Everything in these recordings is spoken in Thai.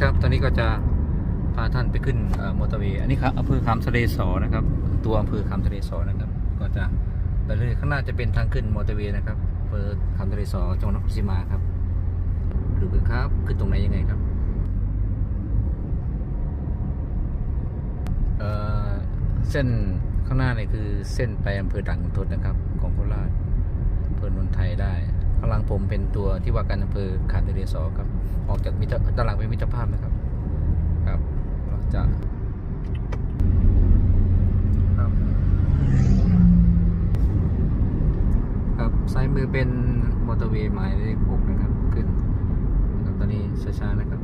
ครับ ตอนนี้ก็จะพาท่านไปขึ้นมอเตอร์เวย์ อันนี้ครับอำเภอคำทะเลสอนะครับ ตัวอำเภอคำทะเลสอนะครับ ก็จะไปเรื่อยข้างหน้าจะเป็นทางขึ้นมอเตอร์เวย์นะครับอำเภอคำทะเลสอจังหวัดนครราชสีมาครับ ดูกันครับ ขึ้นตรงไหนยังไงครับเอ่อเส้นข้างหน้าเนี่ยคือเส้นไปอำเภอด่านขุนทดนะครับ ของโคราชอำเภอนนทไทยได้ ข้างหลังผมเป็นตัวที่ว่าการอำเภอขามทะเลสอครับ ออกจากมิตรด้านหลังเป็นมิตรภาพนะครับ ครับเราจะครับ ครับซ้ายมือเป็นมอเตอร์เวย์หมายเลขหกนะครับ ขึ้นนะครับตอนนี้ช้าๆนะครับ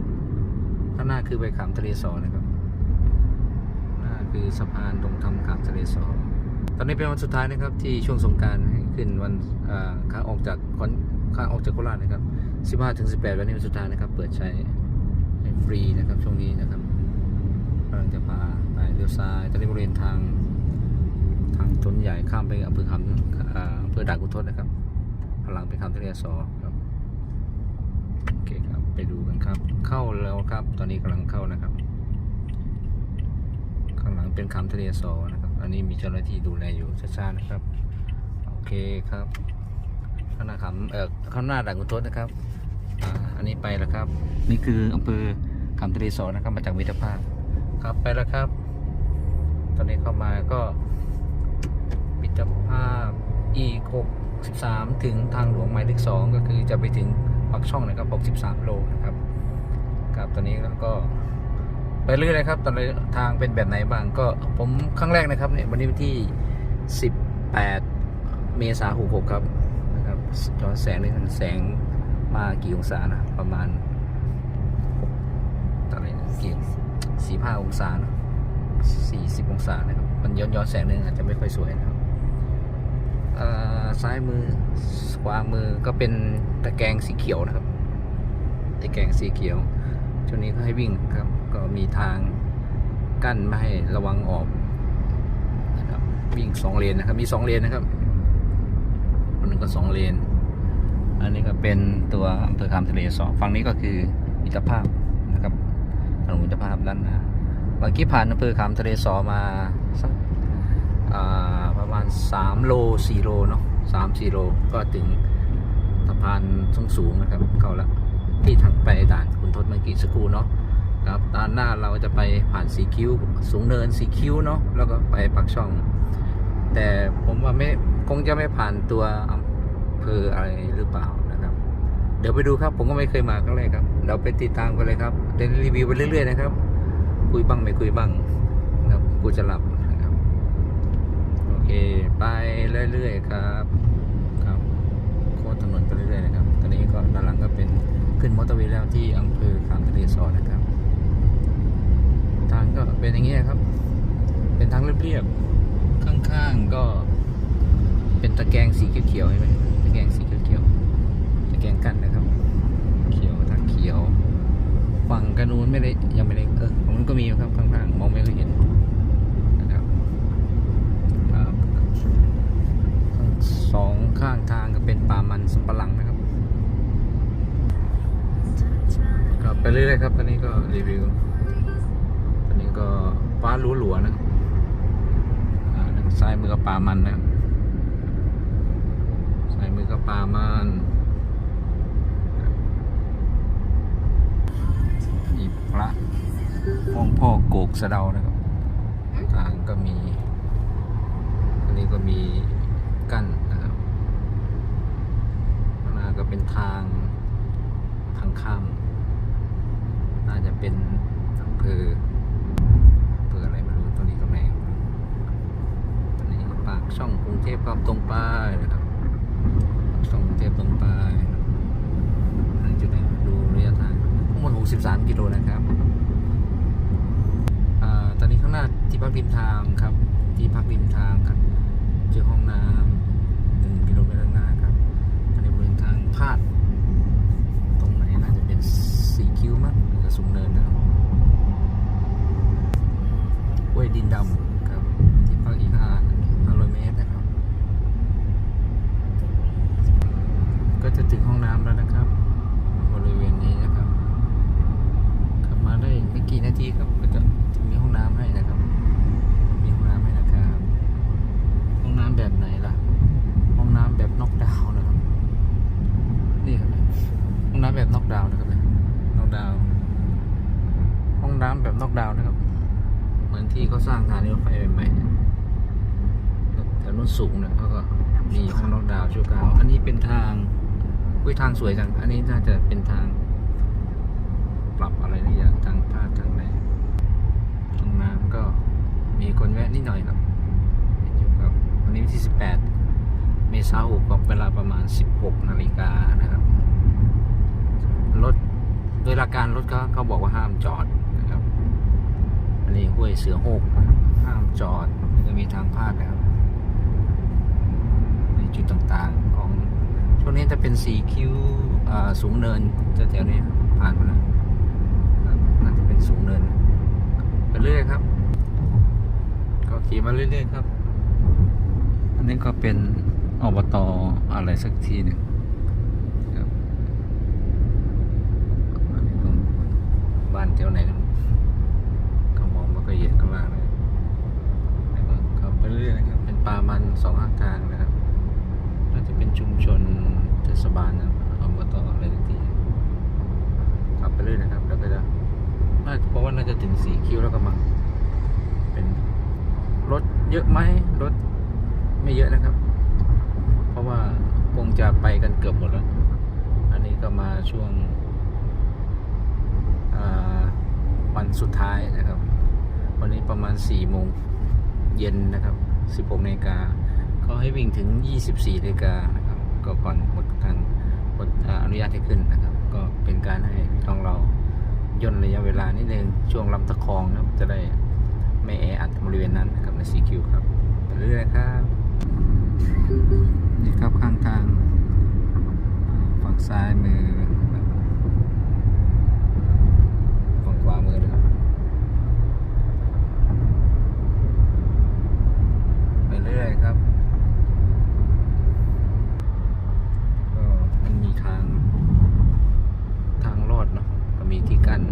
ข้างหน้าคือไปขามทะเลสอนะครับหน้าคือสะพานตรงทำขามทะเลสอตอนนี้เป็นวันสุดท้ายนะครับที่ช่วงสงการให้ขึ้นวันอ่าขาออกจาก อนขาออกจากโคราชนะครับ 15ถึง18 วันนี้วันสุดท้ายนะครับ เปิดใช้ฟรีนะครับช่วงนี้นะครับกำลังจะพาไปเลี้ยวซ้ายตอนนี้บริเวณทางทางถนนใหญ่ข้ามไปอำเภอคำอ่าอำเภอด่านกุนทศนะครับข้างหลังเป็นคำทะเลสอครับโอเคครับไปดูกันครับ เข้าแล้วครับ ตอนนี้กำลังเข้านะครับ ข้างหลังเป็นคำทะเลสอนะครับ อันนี้มีเจ้าหน้าที่ดูแลอยู่ช้าๆนะครับ โอเคครับ ข้างหน้าคำเอ่อข้างหน้าด่านกุนทศนะครับอ่าอันนี้ไปแล้วครับ นี่คืออำเภอคำทะเลสอนะครับมาจากมิตรภาพครับไปแล้วครับ ตอนนี้เข้ามาก็มิตรภาพอีก63ถึงทางหลวงหมายเลข2ก็คือจะไปถึงปักช่องนะครับ63โลนะครับครับตอนนี้แล้วก็ไปเรื่อยเลยครับ ตอนนี้ทางเป็นแบบไหนบ้างก็ผมครั้งแรกนะครับเนี่ยวันนี้วันที่ 18 เมษายน66 ครับ นะครับจอแสงนี่มันแสงมากี่องศานะประมาณตอนนี้กี่สี่ห้าองศานะสี่สิบองศานะครับ มันย้อนย้อนแสงนึงอาจจะไม่ค่อยสวยนะครับซ้ายมือขวามือก็เป็นตะแกรงสีเขียวนะครับตะแกรงสีเขียวช่วงนี้ก็ให้วิ่งครับ ก็มีทางกั้นไม่ให้ระวังออกนะครับวิ่งสองเลนนะครับ มีสองเลนนะครับ นหนึงก็สองเลน อันนี้ก็เป็นตัวอำเภอคำทะเลสองฝั่งนี้ก็คือมิตรภาพนะครับถนนมิตรภาพด้านหน้าเมื่อกี้ผ่านอำเภอคำทะเลสอมาสักประมาณ 3 โล 4 โลเนาะ3 4โลก็ถึงสะพานสูงสูงนะครับ เข้าแล้วที่ทางไปด่านคุณทศเมื่อกี้สักครู่เนาะครับด้านหน้าเราจะไปผ่านสีคิ้ว สูงเนินสีคิ้วเนาะแล้วก็ไปปักช่อง แต่ผมว่าไม่คงจะไม่ผ่านตัวอำ เภออะไรหรือเปล่านะครับ เดี๋ยวไปดูครับผมก็ไม่เคยมาครั้งแรกครับ เราไปติดตามกันเลยครับเดนรีวิวไปเรื่อยๆนะครับ คุยบ้างไม่คุยบ้างนะครับกูจะหลับนะครับโอเคไปเรื่อยๆครับครับโค้งถนนไปเรื่อยๆนะครับตอนนี้ก็ด้านหลังก็เป็นขึ้นมอเตอร์เวย์แล้วที่อำเภอขามทะเลสอนะครับ ทางก็เป็นอย่างนี้ครับ เป็นทางเรียบๆข้างๆก็เป็นตะแกรงสีเขียวๆใช่ไหม แกงสีเขียวๆตะแกงกันนะครับ เขียวทางเขียว ฝั่งกระนูนไม่ได้ยังไม่ได้เออของนู้นก็มีครับข้างๆมองไม่ค่อยเห็นนะครับครับสองข้างทางก็เป็นป่ามันสำปะหลังนะครับครับไปเรื่อยๆครับตอนนี้ก็รีวิวตอนนี้ก็ฟ้าหลัวๆนะครับอ่าแล้วก็ซ้ายมือก็ป่ามันนะครับ ก็ปามันมีพระห้องพ่อโกกสะเดานะครับทางก็มี อันนี้ก็มีกั้นนะครับข้างหน้าก็เป็นทางทางข้าม น่าจะเป็นอำเภออำเภออะไรไม่รู้ตรงนี้ก็แม่ตอนนี้ก็ปากช่องกรุงเทพก็ตรงไปนะครับ ปากช่องเทพตรงไปทางจุดไหนดูระยะทางทั้งหมด63 กิโลนะครับอตอนนี้ข้างหน้าที่พักริมทางครับ ที่พักริมทางครับ เจอห้องน้ำหนึ่งกิโลเมตรข้างหน้าครับอันนี้บริเวณทางพาด ตรงไหนน่าจะเป็นสีคิ้วมั้งหรือสูงเนินนะครับห้วยดินดำครับ ที่พักอีกห้าห้าร้ ห้องน้ำแล้วนะครับ บริเวณนี้นะครับขับมาได้ไม่กี่นาทีครับก็จะจะมีห้องน้ำให้นะครับ มีห้องน้ำให้นะครับ ห้องน้ำแบบไหนล่ะ ห้องน้ำแบบนอกดาวนะครับ นี่ครับห้องน้ำแบบนอกดาวนะครับนอกดาว ห้องน้ำแบบนอกดาวนะครับ เหมือนที่เขาสร้างทางรถไฟใหม่ๆแต่นุ่นสูงเนี่ยเขาก็มีห้องนอกดาวชั่วคราวอันนี้เป็นทาง อุ้ยทางสวยจัง อันนี้น่าจะเป็นทาง ปรับอะไรนี่อย่างทางพาดทางไหนห้องน้ำก็มีคนแวะนิดหน่อยครับเห็นอยู่ครับ วันนี้วันที่ 18 เมษายนก็เวลาประมาณ 16 นาฬิกานะครับ รถโดยหลักการรถเขาเขาบอกว่าห้ามจอดนะครับ อันนี้ห้วยเสือโหกห้ามจอดจะมีทางพาดนะครับในจุดต่างๆ ช่วงนี้จะเป็นสีคิ้วสูงเนินจะแถวนี้ผ่านมาแล้วน่าจะเป็นสูงเนินไปเรื่อยครับ ก็ขี่มาเรื่อยๆครับ อันนี้ก็เป็นอบตอะไรสักทีหนึ่งครับอันนี้ก็บ้านแถวไหนกันก็มองไมาก็เห็นข้างล่างเลยแล้วก็ไปเรื่อยนะครับ เป็นป่ามันสองข้างทางนะครับ จะเป็นชุมชนเทศบาลนะครับตอะไรทีขับไปเรื่อยนะครับ แล้วก็จะน่าเพราะว่าน่าจะถึงสีคิ้วแล้วก็มังเป็นรถเยอะไหมรถไม่เยอะนะครับ เพราะว่าคงจะไปกันเกือบหมดแล้ว อันนี้ก็มาช่วงวันสุดท้ายนะครับ วันนี้ประมาณ4โมงเย็นนะครับ 16นาฬิกา ก็ให้วิ่งถึง 24นาฬิกานะครับ ก็ก่อนหมดการหมดออนุญาตให้ขึ้นนะครับ ก็เป็นการให้พี่น้องเราย่นระยะเวลานิดนึงช่วงลำตะคองนะครับจะได้ไม่แออัดบริเวณนั้นนะครับใน CQ ครับไปเรื่อยๆครับนี่ครับข้างทางฝั่งซ้ายมือฝั่งขวามือนะครับไปเรื่อยครับ ก็มันมีทาง ทางลอดเนาะก็มีที่กั้น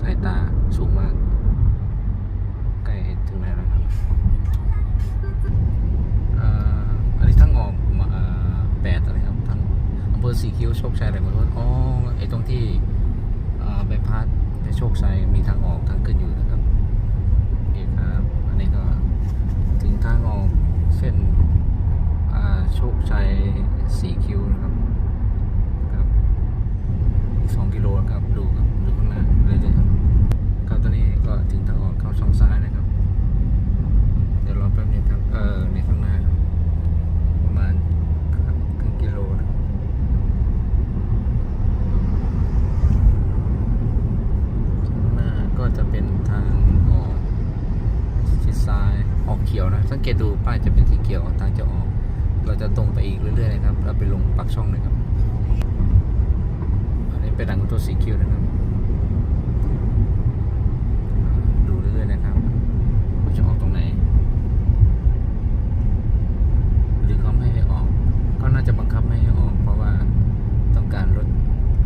สายตาสูงมาก ใกล้ถึงไหนแล้วครับ อ่าอันนี้ทั้งออกมาอ่าแปดอะไรครับทั้งอำเภอสีคิ้วโชคชัยอะไรหมดว่าอ๋อไอ้ตรงที่อ่าใบพัดในโชคชัยมีทางออกทางขึ้นอยู่นะครับนี่ครับ อันนี้ก็ถึงทางออกเส้นอ่าโชคชัยสีคิ้วนะครับครับอีกสองกิโลนะครับดูครับดูข้างหน้าเรื่อยๆครับครับตอนนี้ก็ถึงทางออกเข้าช่องซ้ายนะครับ เดี๋ยวรอแป๊บนึงครับ เออในข้างหน้าครับประมาณครึ่งกิโลนะครับข้างหน้าก็จะเป็นทางออกชิดซ้ายออกเขียวนะ สังเกตดูป้ายจะเป็นสีเขียวทางจะออก เราจะตรงไปอีกเรื่อยๆนะครับ เราไปลงปักช่องนะครับอันนี้เป็นดังตัวสีเขียวนะครับ ดูเรื่อยๆนะครับว่าจะออกตรงไหน หรือเขาไม่ให้ออก ก็น่าจะบังคับไม่ให้ออก เพราะว่าต้องการรถ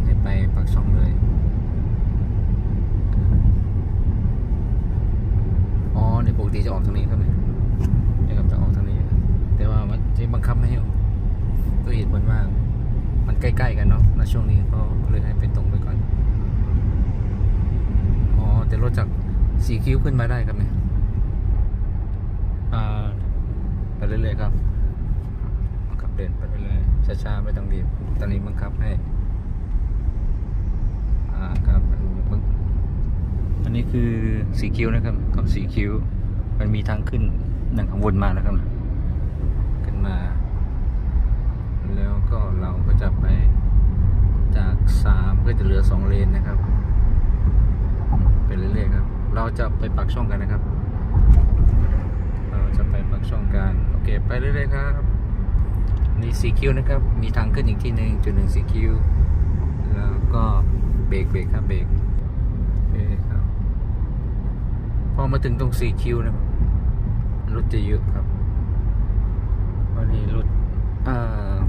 ให้ไปปากช่องเลย อ๋อเนี่ยปกติจะออกทางนี้ครับเนี่ยเนี่ยครับจะออกทางนี้ แต่ว่ามันที่บังคับไม่ให้ออกด้วยเหตุผลว่ามันใกล้ๆกันเนาะณช่วงนี้ก็เลยให้ไปตรงไปก่อน อ๋อ แต่ร ถจากสีคิ้วขึ้นมาได้ครับเนี่ยอ่าไปเรื่อยๆครับบังคับเดินไปเรื่อยๆช้าๆไม่ต้องรีบตอนนี้บังคับให้อ่าครับอันนี้บังอันนี้คือสีคิ้วนะครับกับสีคิ้ว มันมีทางขึ้นดังข้างบนมานะครับขึ้นมา แล้วก็เราก็จะไปจากสามก็จะเหลือสองเลนนะครับ ไปเรื่อยๆครับ เราจะไปปักช่องกันนะครับ เราจะไปปักช่องกัน โอเค ไปเรื่อยๆครับนี่สีคิวนะครับ มีทางขึ้นอีกที่หนึ่งจุดหนึ่งสีคิวแล้วก็เบรกเบรกครับเบรกโอเคครับ พอมาถึงตรงสีคิวนะครับรถจะเยอะครับ วันนี้รถอ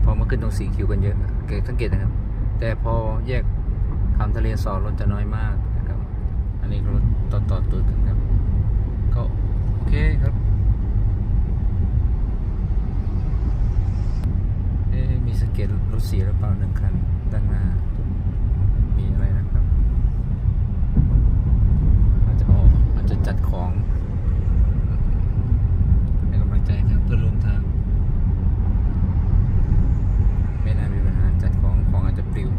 พอมาขึ้นตรงสีคิวกันเยอะเกิดสังเกตนะครับ แต่พอแยกคำทะเลสอรถจะน้อยมากนะครับ อันนี้รถ ต่อต่อตัวกันครับ ก็โอเคครับเอ๊มีสเก็ตรถเสียหรือเปล่าหนึ่งคันด้านหน้า มีอะไรนะครับอาจจะออกอาจจะจัดของให้กำลังใจครับเพื่อนร่วมทาง ไม่น่ามีปัญหาจัดของของอาจจะปลิว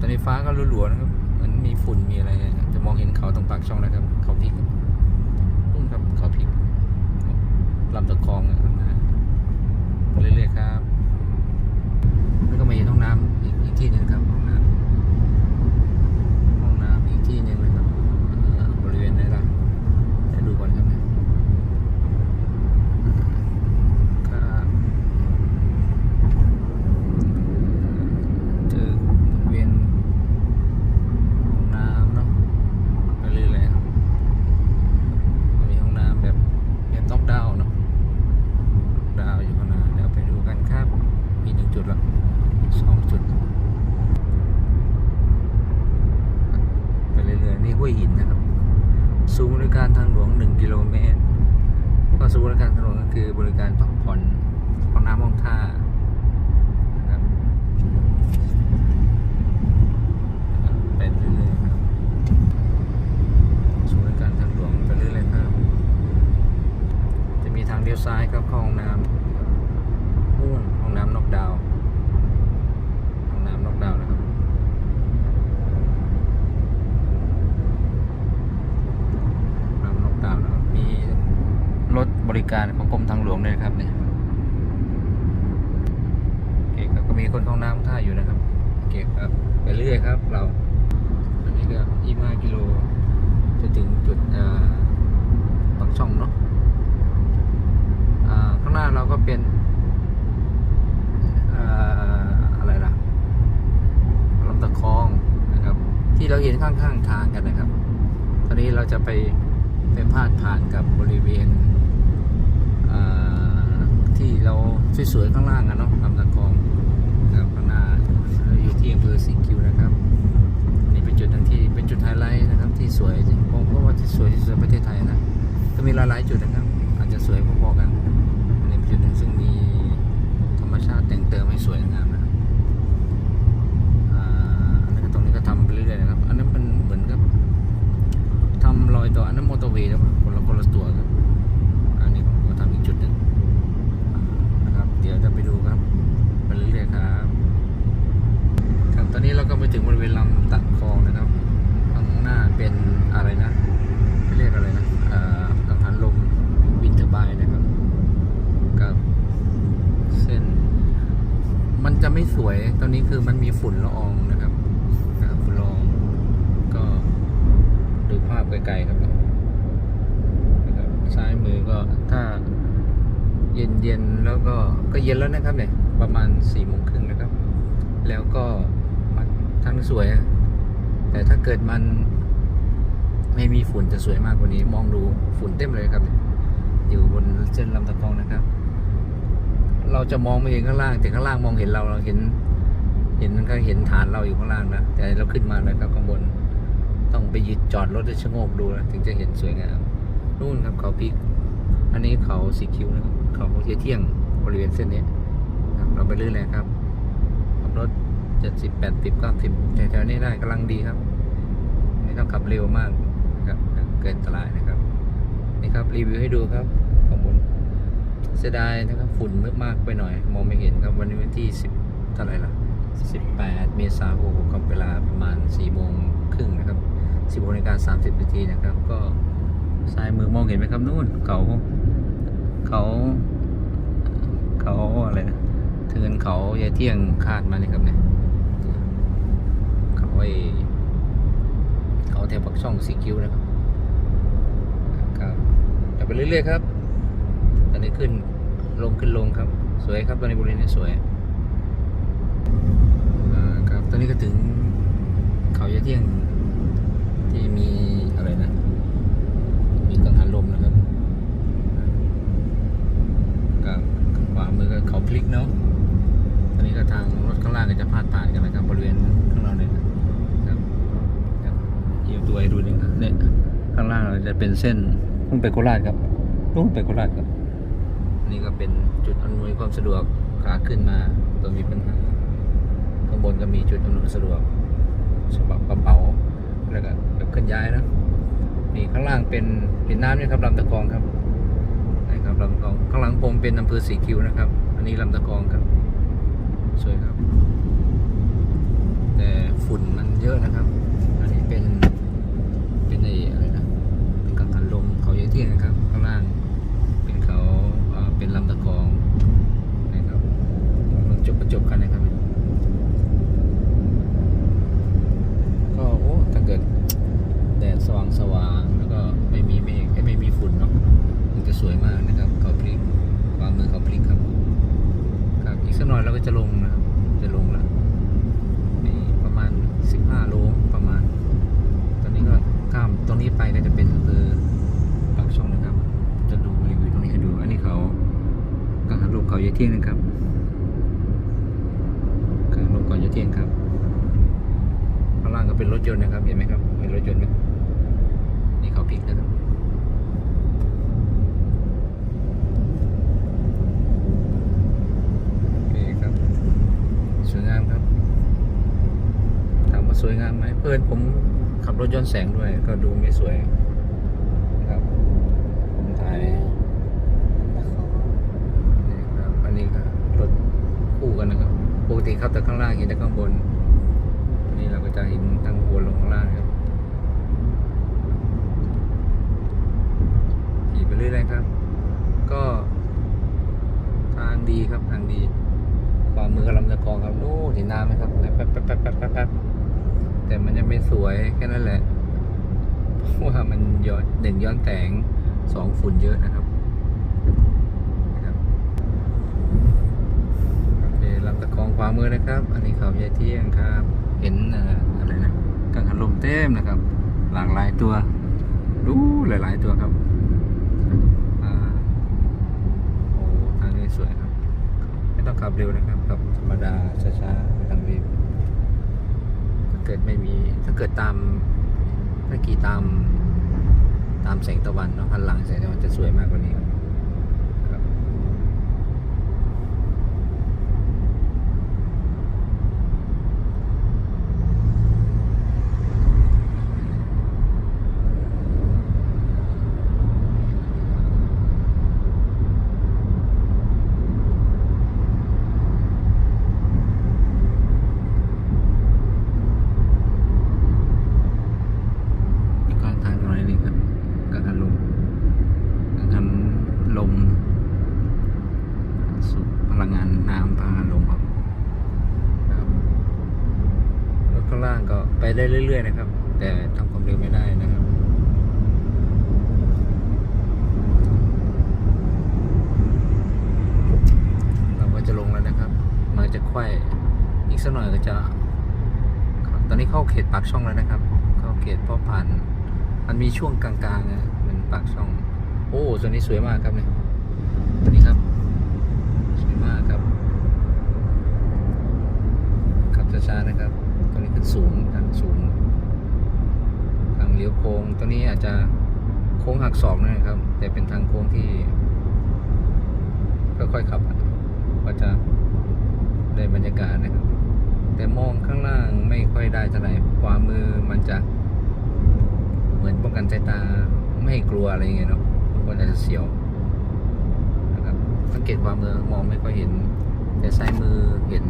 ตอนนี้ฟ้าก็รัวๆนะครับ เหมือนมีฝุ่นมีอะไร มองเห็นเขาตรงปากช่องนะครับ เขาพริกนู่นครับเขาพริกลำตะคองนะครับนะเรื่อยๆครับ แล้วก็มีห้องน้ำอีกอีกที่หนึ่งครับห้องน้ำห้องน้ำอีกที่หนึ่งนะครับเอ่อบริเวณไหนล่ะเดี๋ยวดูก่อนครับเนี่ยครับเจอบริเวณห้องน้ำเนาะไปเรื่อยๆครับมีห้องน้ำแบบแบบน็อกดาวน์เนาะดาวน์อยู่ข้างหน้าเดี๋ยวไปดูกันครับ มีหนึ่งจุดละสองจุด ไปเรื่อยๆนี่ห้วยหินนะครับศูนย์บริการทางหลวง 1 กิโลเมตร ก็ศูนย์บริการทางหลวงก็คือบริการพักผ่อนห้องน้ำห้องท่านะครับไปเรื่อยๆครับศูนย์บริการทางหลวงไปเรื่อยๆครับ จะมีทางเลี้ยวซ้ายครับเข้าห้องน้ำนู่นห้องน้ำนอกดาวน์ห้องน้ำนอกดาวน์นะครับ น้ำนกดาวน์นะครับ มีรถบริการของกรมทางหลวงด้วยนะครับเนี่ยโอเคครับก็มีคนเข้าน้ำท่าอยู่นะครับโอเคครับ ไปเรื่อยครับ เรา อันนี้ก็ยี่ห้ากิโล จะถึงจุดอ่าปากช่องเนาะอ่าข้างหน้าเราก็เป็นอ่าอะไรล่ะลำตะคองนะครับ ที่เราเห็นข้างๆทางกันนะครับ ตอนนี้เราจะไปไปพาดผ่านกับบ ริเวณที่เราสวยๆข้างล่างกันเนาะลำตะคองนะครับข้างหน้าเราอยู่ที่อำเภอสิงคิวนะครับนี่เป็นจุดหนึ่งที่เป็นจุดไฮไลท์นะครับที่สวยจริงผมก็ว่าที่สวยที่สุดในประเทศไทยนะก็มีหลายๆจุดนะครับ อาจจะสวยพอๆกันนนี้เป็นจุดหนึ่งซึ่งมีธรรมชาติแต่งเติมให้สวยงามนะครับอันนี้นตรงนี้ก็ทำไปเรื่อยๆนะครับ อันนั้นมันเหมือนกับทำรอยต่ออันนั้นมอเตอร์เวย์แล้ว คนละตัวครับ อันนี้ผมก็ทำอีกจุดหนึ่งนะครับ เดี๋ยวจะไปดูครับไปเรื่อยๆครับครับ ตอนนี้เราก็ไปถึงบริเวณลำตะคลองนะครับ ข้างหน้าเป็นอะไรนะเรียกอะไรนะเอ่อกังหันลมวินเทอร์ไบนะครับกับเส้น มันจะไม่สวยตอนนี้คือมันมีฝุ่นละอองนะครับฝุ่นละอองก็ดูภาพไกลๆครับ ซ้ายมือก็ถ้าเย็นๆแล้วก็ก็เย็นแล้วนะครับเนี่ยประมาณสี่โมงครึ่งนะครับ แล้วก็มันทั้งสวยอะแต่ถ้าเกิดมันไม่มีฝุ่นจะสวยมากกว่านี้ มองดูฝุ่นเต็มเลยครับ อยู่บนเส้นลำตะคองนะครับ เราจะมองไม่เห็นข้างล่างแต่ข้างล่างมองเห็นเราเราเห็น เห็นก็เห็นฐานเราอยู่ข้างล่างนะแต่เราขึ้นมาแล้วครับข้างบน ต้องไปยืดจอดรถแล้วชะโงกดูนะถึงจะเห็นสวยงาม นู่นครับเขาพริกอันนี้เขาสีคิ้วนะครับเขาเที่ยเที่ยงบริเวณเส้นนี้ครับเราไปเรื่อยเลยครับขับรถเจ็ดสิบแปดสิบเก้าสิบแถวๆนี้ได้กำลังดีครับ ไม่ต้องขับเร็วมากนะครับเกินอันตรายนะครับนี่ครับรีวิวให้ดูครับข้างบนเสียดายนะครับฝุ่นมากไปหน่อย มองไม่เห็นครับวันนี้วันที่สิบเท่าไหร่ล่ะสิบแปดเมษายนกับเวลาประมาณสี่โมงครึ่งนะครับสิบหกนาฬิกาสามสิบนาทีนะครับก็ ซ้ายมือมองเห็นไหมครับนู่นเขาเขาเขาอะไรนะเทินเขายายเที่ยงคาดมาเลยครับเนี่ยเขาไอ้เขาแถวปักช่องสีคิ้วนะครับครับแต่ไปเรื่อยๆครับ ตอนนี้ขึ้นลงขึ้นลงครับ สวยครับตอนนี้บริเวณนี้สวยอ่าครับตอนนี้ก็ถึงเขายะเที่ยงที่มีอะไรนะ มีกังหันลมนะครับกับขวามือก็เขาพลิกเนาะ ตอนนี้ก็ทางรถข้างล่างก็จะพาดผ่านกันนะครับ บริเวณข้างล่างเนี่ยนะครับครับเอียวตัวให้ดูนึงครับเนี่ย ข้างล่าง เราจะเป็นเส้นมุ่งไปโคราชครับมุ่งไปโคราชครับ นี่ก็เป็นจุดอำนวยความสะดวกขาขึ้นมาตัวมีปัญหาข้างบนก็มีจุดอำนวยความสะดวกสำหรับกระเป๋าแล้วก็แบบเคลื่อนย้ายนะนี่ข้างล่างเป็นเห็นน้ำเนี่ยครับลำตะกองครับนะครับลำตะกองข้างหลังผมเป็นอำเภอสีคิวนะครับ อันนี้ลำตะกองครับสวยครับ แต่ฝุ่นมันเยอะนะครับ อันนี้เป็นเป็นไอ้ ที่ไสวยงามไหมเพื่อนผมขับรถย้อนแสงด้วย ก็ดูไม่สวยนะครับผมถ่ายนี่ครับอันนี้ก็รถคู่กันนะครับปกติขับแต่ข้างล่างเห็นแต่ข้างบนนนี้เราก็จะเห็นทางบนลงข้างล่างครับขี่ไปเรื่อยๆครับ ก็ทางดีครับทางดีขวามือกับลำตะคองครับโอ้เห็นน้ำไหมครับแป๊บแป๊บแป๊บแป๊บแป๊บ แต่มันยังไม่สวยแค่นั้นแหละเพราะว่ามันย้อนหนึ่งย้อนแสงสองฝุ่นเยอะนะครับครับตะคองขวามือนะครับ อันนี้เขาใหญ่เที่ยงครับ เห็นอะไรนะกังหันลมเต็มนะครับ หลากหลายตัว ดูหลาย ๆ ตัวครับอโอ้ทางนี้สวยครับ ไม่ต้องขับเร็วนะครับขับธรรมดาช้าๆไม่ต้องรีบถ้าเกิดไม่มี ถ้าเกิดตามถ้ากี่ตามตามแสงตะวันเนาะหันหลังแสงตะวันจะสวยมากกว่านี้ครับ อีกกลางทางหน่อยหนึงครับกังหันลมกังหันลมสูบพลังงานน้ำ พลังงานลมครับรถข้างล่างก็ไปได้เรื่อยๆนะครับ แต่ทำความเร็วไม่ได้นะครับเราก็จะลงแล้วนะครับมันจะไขว้อีกสักหน่อยก็จะ ตอนนี้เข้าเขตปากช่องแล้วนะครับ เข้าเขตพ่อพันธุ์มันมีช่วงกลางๆอะเป็นปากช่อง โอ้ตัวนี้สวยมากครับเนี่ยตัวนี้ครับ สวยมากครับ ขับ ช้าๆนะครับตัวนี้ขึ้นสูงทางสูง ทางเลี้ยวโค้งตัวนี้อาจจะโค้งหักศอกนะครับ แต่เป็นทางโค้งที่ค่อยๆขับก็จะได้บรรยากาศนะครับ แต่มองข้างล่างไม่ค่อยได้เท่าไหร่ขวามือมันจะ เหมือนป้องกันสายตาไม่ให้กลัวอะไรอย่างเงี้ยเนาะคนอาจจะเสียวนะครับสังเกตขวามือมองไม่ค่อยเห็น แต่ซ้ายมือเห็น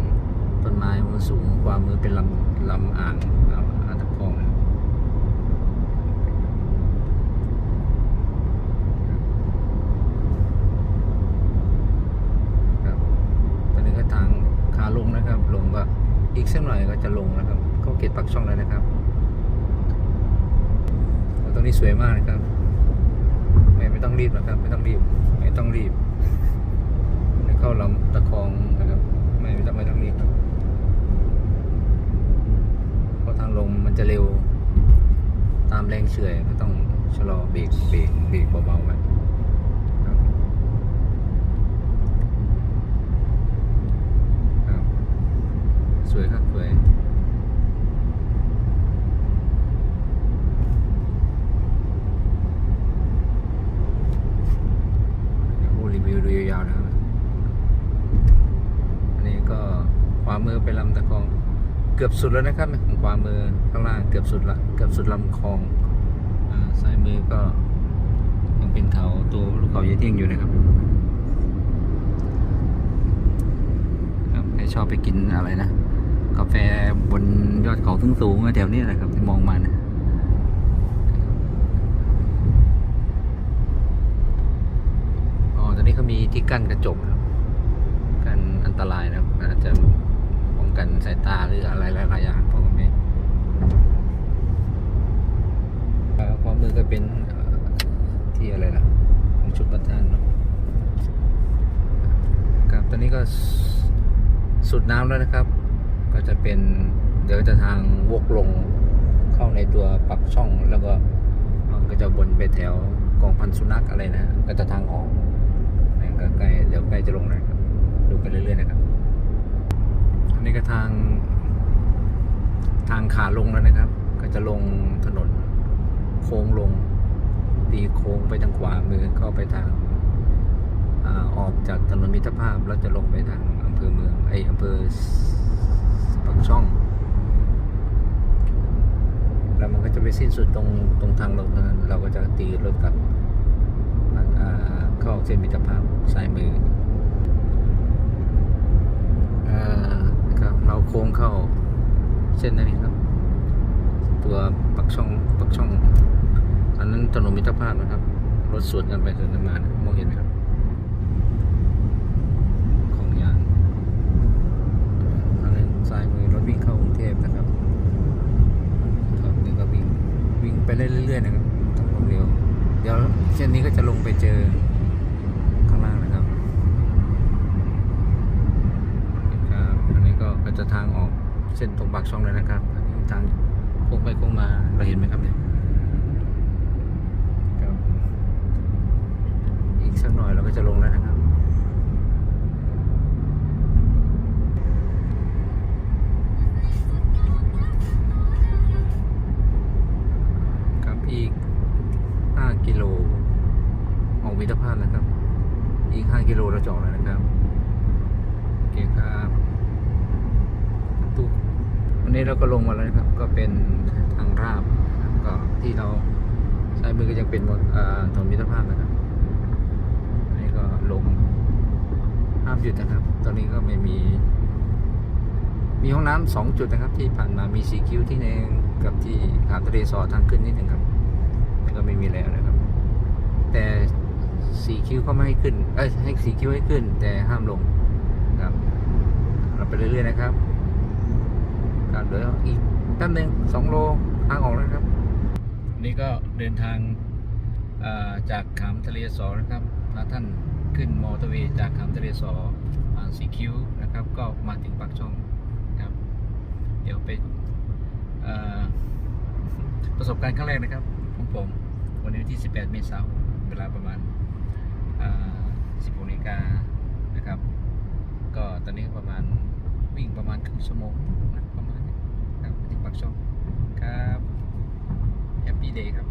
ต้นไม้มันสูงขวามือเป็นลำลำอ่างอางอ่างตะคองครับครับตอนนี้ก็ทางขาลงนะครับ ลงก็อีกสักหน่อยก็จะลงนะครับ เข้าเกตปักช่องแล้วนะครับแล้วตรงนี้สวยมากนะครับ ไม่ไม่ต้องรีบนะครับ ไม่ต้องรีบ ไม่ต้องรีบไม่เข้าลำตะคองนะครับ ไม่ไม่ต้องไม่ต้องรีบครับเพราะทางลงมัน จะเร็ว ตามแรงเฉื่อยก็ต้องชะลอเบรกเบรกเบรกเบาๆไว้ครับครับ สวยครับสวย เดี๋ยวพูดรีวิวดูยาวๆนะครับ อันนี้ก็ขวามือเป็นลำตะคอง เกือบ สุดแล้วนะครับของขวามือข้างล่างเกือบสุดละเกือบสุดลำคลองอ่าซ้ายมือก็ยังเป็นเขาตัวลูกเขาเยเที่ยงอยู่นะครับครับใครชอบไปกินอะไรนะกาแฟบนยอดเขาสูงๆแถวนี้แหละครับที่มองมานะอ๋อตอนนี้เขามีที่กั้นกระจกนะครับ กันอันตรายนะครับอาจจะ กันสายตาหรืออะไรหลายๆอย่างพวกนี้อ่าความมือก็เป็นที่อะไรล่ะชุดประทานเนาะครับตอนนี้ก็สุดน้ำแล้วนะครับ ก็จะเป็นเดี๋ยวจะทางวกลงเข้าในตัวปักช่องแล้วก็มันก็จะบนไปแถวกองพันสุนัขอะไรนะ ก็จะทางออกนี่ก็ใกล้เดี๋ยวใกล้จะลงแล้วนะครับ ดูไปเรื่อยๆนะครับ อันนี้ก็ทาง ทางขาลงแล้วนะครับ ก็จะลงถนนโค้งลง ตีโค้งไปทางขวามือก็ไปทางอาออกจากถนนมิตรภาพแล้วจะลงไปทางอำเภอเมืองไออำเภอปักช่อง แล้วมันก็จะไปสิ้นสุดตรงตรงทางลงนั้นเราก็จะตีรถกลับเข้าเส้นมิตรภาพซ้ายมือานะครับ เราโค้งเข้าเส้นนี้ครับ ตัวปักช่องปักช่อง อันนั้นถนนมิตรภาพนะครับ รถสวนกันไปสวนกันมานมองเห็นไหมครับของยางอันนั้นซ้ายมือรถวิ่งเข้ากรุงเทพนะครับครับนี่ก็วิ่งวิ่งไปเรื่อยๆนะครับทางความเร็ว เดี๋ยวเส้นนี้ก็จะลงไปเจอข้างล่างนะครับครับอันนี้ก็ก็จะ ทางออกเส้นตรงปากช่องเลยนะครับอันนี้ทางโค้งไปโค้งมาเราเห็นไหมครับเนี่ยครับอีกสักหน่อยเราก็จะลงแล้วนะครับครับอีก 5 กิโลออกมิตรภาพนะครับ อีก 5 กิโลเราจออกแล้วนะครับโอเคครับ วันนี้เราก็ลงมาแล้วนะครับ ก็เป็นทางราบนะครับก็ที่เราซ้ายมือก็ยังเป็นบนอ่าถนนมิตรภาพนะครับอันนี้ก็ลงห้ามหยุดนะครับ ตอนนี้ก็ไม่มี มีห้องน้ำสองจุดนะครับ ที่ผ่านมามีสีคิ้วที่หนึ่งกับที่ขามทะเลสอทางขึ้นนิดหนึ่งครับแล้วก็ไม่มีแล้วนะครับ แต่สีคิ้วก็ไม่ให้ขึ้น เอ้ยให้สีคิ้วให้ขึ้น แต่ห้ามลงครับเราไปเรื่อยๆนะครับ การเหลืออีกแป๊บหนึ่งสองโลทางออกแล้วครับ นี่ก็เดินทางาจากขามทะเลสอนะครับพาท่านขึ้นมอเตอร์เวย์จากขามทะเลสอผ่านสีคิ้วนะครับ ก็มาถึงปากช่องครับ เดี๋ยวไปเอ่อประสบการณ์ครั้งแรกนะครับของผม วันนี้ที่ 18 เมษายนเวลาประมาณ16นาฬิกานะครับ ก็ตอนนี้ประมาณวิ่งประมาณครึ่งชั่วโมงนะประมาณนี้ค รับช่องครับแฮปปี้เดย์ครับ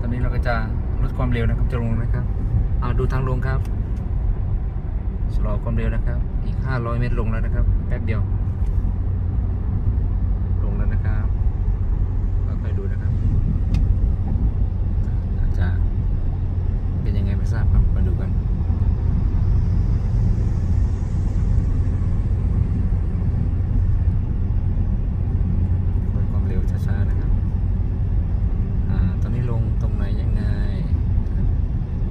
ตอนนี้เราก็จะลดความเร็วนะครับจะลงนะครับเอาดูทางลงครับชะลอความเร็วนะครับ อีก 500 เมตรลงแล้วนะครับแป๊บเดียว ลงแล้วนะครับก็ค่อยดูนะครับอาจจะเป็นยังไงไม่ทราบครับ มาดูกัน ค่อยความเร็วช้าๆนะครับ อ่า ตอนนี้ลงตรงไหนยังไง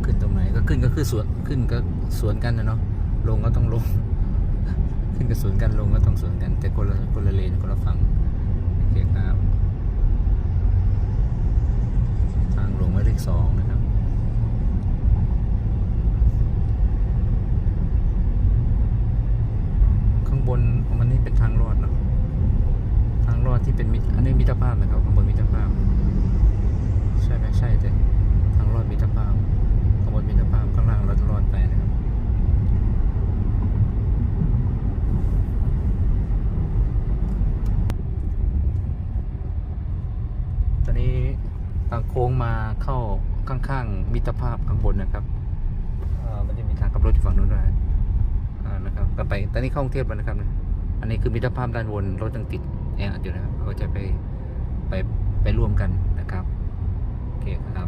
ขึ้นตรงไหนก็ขึ้นก็ คือสวนขึ้นก็สวนกันนะเนาะลงก็ต้องลง ขึ้นก็สวนกันลงก็ต้องสวนกัน แต่คนละคนละเลนคนละฝั่งโอเคครับ ทางลงหมายเลขสองนะครับ ข้างบนมันนี่เป็นทางรอดเนาะทางรอดที่เป็นมิตรอันนี้มิตรภาพนะครับข้างบนมิตรภาพ ใช่ไหมใช่แต่ทางรอดมิตรภาพข้างบนมิตรภาพข้างล่างเราจะรอดไปนะครับ ตอนนี้ทางโค้งมาเข้าข้างๆมิ ตรภาพข้างบนนะครับอ่ามันจะมีทางกลับรถอยู่ฝั่งนู้นด้วยอ่านะครับกลับไปตอนนี้เข้ากรุงเทพแล้วนะครับเนี่ยอันนี้คือมิตรภาพด้านบนรถยังติดแออัดอยู่นะครับเราจะไปไปไปร่วมกันนะครับโอเคครับ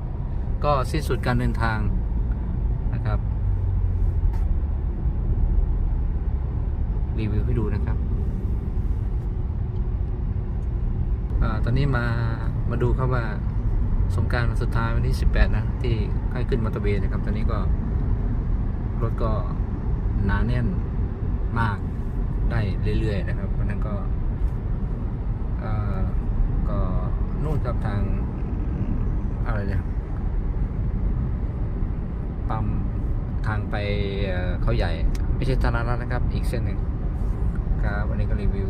ก็สิ้นสุดการเดินทางนะครับ รีวิวให้ดูนะครับอาตอนนี้มามาดูครับว่า สงการวันสุดท้ายวันที่ 18 นะ ที่ใกล้ขึ้นมอเตอร์เวย์นะครับ ตอนนี้ก็ รถก็หนาแน่นมากได้เรื่อยๆนะครับวันนั้นก็ก็นู่นครับทางอะไรเนี่ยปั๊มทางไปเขาใหญ่ ไม่ใช่ธนารัตนะครับ อีกเส้นหนึ่งครับวันนี้ก็รีวิว